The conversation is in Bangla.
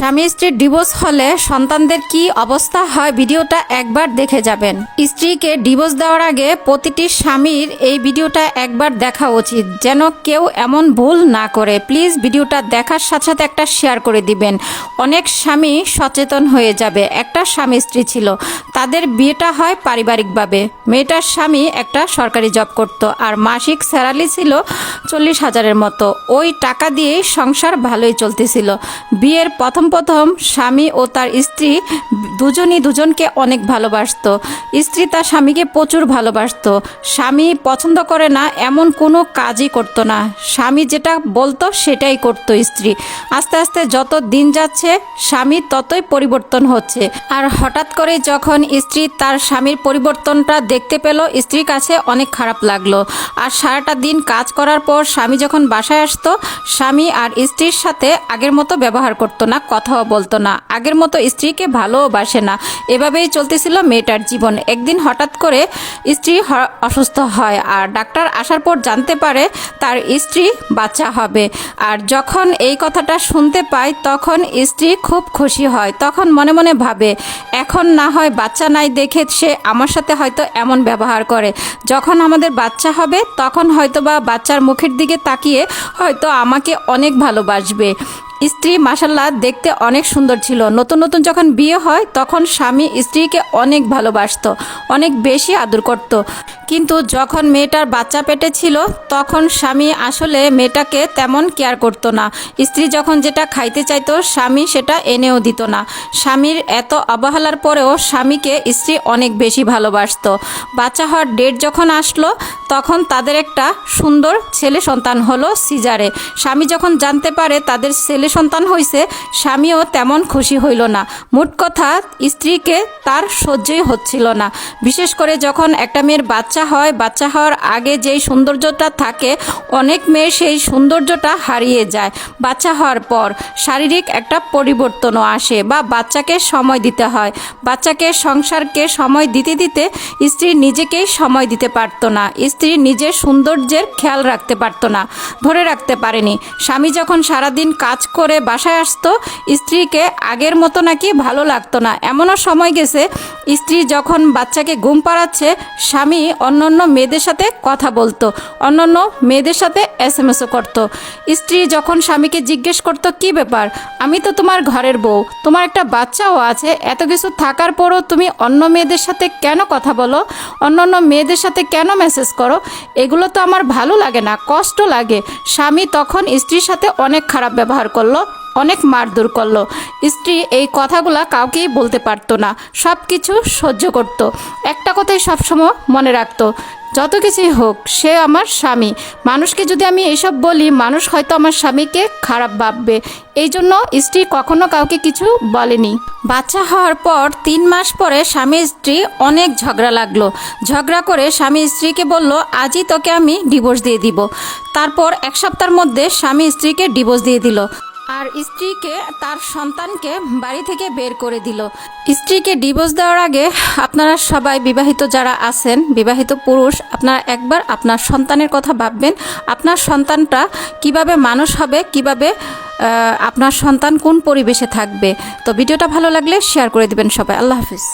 স্বামী স্ত্রীর ডিভোর্স হলে সন্তানদের কি অবস্থা হয় ভিডিওটা একবার দেখে যাবেন। স্ত্রীকে ডিভোর্স দেওয়ার আগে প্রতিটি স্বামীর এই ভিডিওটা একবার দেখা উচিত, যেন কেউ এমন ভুল না করে। প্লিজ ভিডিওটা দেখার সাথে সাথে একটা শেয়ার করে দিবেন। অনেক স্বামী সচেতন হয়ে যাবে। একটা স্বামী স্ত্রী ছিল, তাদের বিয়েটা হয় পারিবারিকভাবে। মেয়েটার স্বামী একটা সরকারি জব করত, আর মাসিক স্যালারি ছিল চল্লিশ হাজারের মতো। ওই টাকা দিয়েই সংসার ভালোই চলতেছিল। বিয়ের প্রথম প্রথম স্বামী ও তার স্ত্রী দুজনই দুজনকে অনেক ভালোবাসত। স্ত্রী তার স্বামীকে প্রচুর ভালোবাসত। স্বামী পছন্দ করে না, এমন কোনো কাজই করতো না। স্বামী যেটা বলতো সেটাই করতো স্ত্রী। আস্তে আস্তে যত দিন যাচ্ছে, স্বামী ততই পরিবর্তন হচ্ছে। আর হঠাৎ করে যখন স্ত্রী তার স্বামীর পরিবর্তনটা দেখতে পেল, স্ত্রীর কাছে অনেক খারাপ লাগল। আর সারাটা দিন কাজ করার পর স্বামী যখন বাসায় আসতো, স্বামী আর স্ত্রীর সাথে আগের মতো ব্যবহার করতো না কথাও বলতো না। আগের মতো স্ত্রীকে ভালোবাসে না। এভাবেই চলতেছিল মেয়েটার জীবন। একদিন হঠাৎ করে স্ত্রী অসুস্থ হয় আর ডাক্তার আসার পর জানতে পারে তার স্ত্রী বাচ্চা হবে। আর যখন এই কথাটা শুনতে পায়, তখন স্ত্রী খুব খুশি হয়। তখন মনে মনে ভাবে, এখন না হয় বাচ্চা নাই দেখে সে আমার সাথে হয়তো এমন ব্যবহার করে। যখন আমাদের বাচ্চা হবে, তখন হয়তো বা বাচ্চার মুখের দিকে তাকিয়ে হয়তো আমাকে অনেক ভালোবাসবে। স্ত্রী মাসাল্লাহ দেখতে অনেক সুন্দর ছিল। নতুন নতুন যখন বিয়ে হয়, তখন স্বামী স্ত্রীকে অনেক ভালোবাসত, অনেক বেশি আদর করত। কিন্তু যখন মেয়েটার বাচ্চা পেটে ছিল, তখন স্বামী আসলে মেয়েটাকে তেমন কেয়ার করতো না। স্ত্রী যখন যেটা খাইতে চাইতো, স্বামী সেটা এনেও দিত না। স্বামীর এত অবহেলার পরেও স্বামীকে স্ত্রী অনেক বেশি ভালোবাসতো। বাচ্চা হওয়ার ডেট যখন আসলো, তখন তাদের একটা সুন্দর ছেলে সন্তান হলো সিজারে। স্বামী যখন জানতে পারে তাদের ছেলে সন্তান হয়েছে স্বামীও তেমন খুশি হইল না। মোট কথা, স্ত্রীকে তার সহ্যই হচ্ছিল না। বিশেষ করে যখন একটা মেয়ের বাচ্চা হয়, বাচ্চা হওয়ার আগে যেই সৌন্দর্যটা থাকে, অনেক মেয়ে সেই সৌন্দর্যটা হারিয়ে যায় বাচ্চা হওয়ার পর। শারীরিক একটা পরিবর্তনও আসে বা বাচ্চাকে সময় দিতে হয়। বাচ্চাকে সংসারকে সময় দিতে দিতে স্ত্রী নিজেকেই সময় দিতে পারতো না। স্ত্রী নিজের সৌন্দর্যের খেয়াল রাখতে পারতো না, ধরে রাখতে পারেনি। স্বামী যখন সারাদিন কাজ করে বাসায় আসতো, স্ত্রীকে আগের মতো নাকি ভালো লাগতো না। এমনও সময় গেছে, স্ত্রী যখন বাচ্চাকে ঘুম পাড়াচ্ছে, স্বামী অন্যান্য মেয়েদের সাথে কথা বলতো, অন্যান্য মেয়েদের সাথে এস এম এসও করতো। স্ত্রী যখন স্বামীকে জিজ্ঞেস করতো, কি ব্যাপার? আমি তো তোমার ঘরের বউ, তোমার একটা বাচ্চাও আছে, এত কিছু থাকার পরও তুমি অন্য মেয়েদের সাথে কেন কথা বলো? অন্য অন্য মেয়েদের সাথে কেন মেসেজ করো? এগুলো তো আমার ভালো লাগে না, কষ্ট লাগে। স্বামী তখন স্ত্রীর সাথে অনেক খারাপ ব্যবহার করল অনেক মারধর করল। স্ত্রী এই কথাগুলা কাউকেই বলতে পারতো না সব কিছু সহ্য করতো। একটা কথাই সবসময় মনে রাখতো, যত কিছুই হোক সে আমার স্বামী। মানুষকে যদি আমি এসব বলি, মানুষ হয়তো আমার স্বামীকে খারাপ ভাববে। এই জন্য স্ত্রী কখনো কাউকে কিছু বলেনি। বাচ্চা হওয়ার পর তিন মাস পরে স্বামী স্ত্রী অনেক ঝগড়া লাগল। ঝগড়া করে স্বামী স্ত্রীকে বলল, আজই তোকে আমি ডিভোর্স দিয়ে দিব। তারপর এক সপ্তাহের মধ্যে স্বামী স্ত্রীকে ডিভোর্স দিয়ে দিল। আর স্ত্রীকে তার সন্তানকে বাড়ি থেকে বের করে দিল। স্ত্রীকে ডিভোর্স দেওয়ার আগে আপনারা সবাই বিবাহিত যারা আছেন, বিবাহিত পুরুষ, আপনারা একবার আপনার সন্তানের কথা ভাববেন, আপনার সন্তানটা কীভাবে মানুষ হবে, কীভাবে আপনার সন্তান কোন পরিবেশে থাকবে। তো ভিডিওটা ভালো লাগলে শেয়ার করে দিবেন সবাই। আল্লাহ হাফিজ।